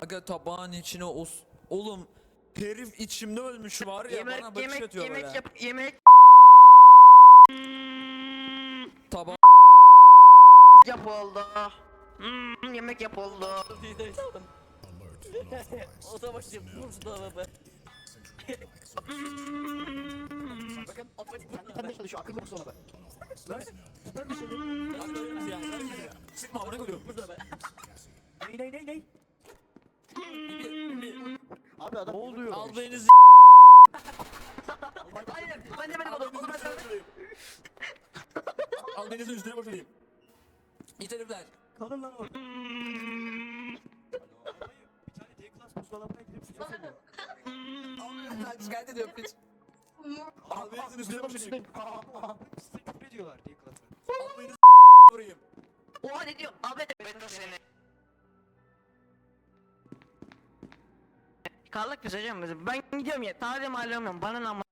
Aga tabağın içine os... Oğlum herif içimde ölmüş var ya bana Yemek bakış yemek atıyor yemek böyle. yap yemek Tabağı yapıldı. Hmm, yemek yapıldı. O da başlayıp buzdolabı. Bakın Sen de çalışıyor akıllı musun ona? sıkma amına koyuyorum. Ney ney ney ney? Abi adam ne oluyor? Al beni z- Hayır ben demedim onu. Onu ben söyledim. Al denizin üstüne boşalayım. İt herifler. Kalın lan orada. Bir tane D-Class buzdolabına gidip sıcak oluyor. Lan şikayet ediyorum piç. Al denizin üstüne boşalayım. Size küfür ediyorlar D-Class'a. Al beni vurayım. Oha ne diyor? Abi ben de seni. Kaldık biz hocam. Ben gidiyorum ya. Tarih alamıyorum. Bana ne.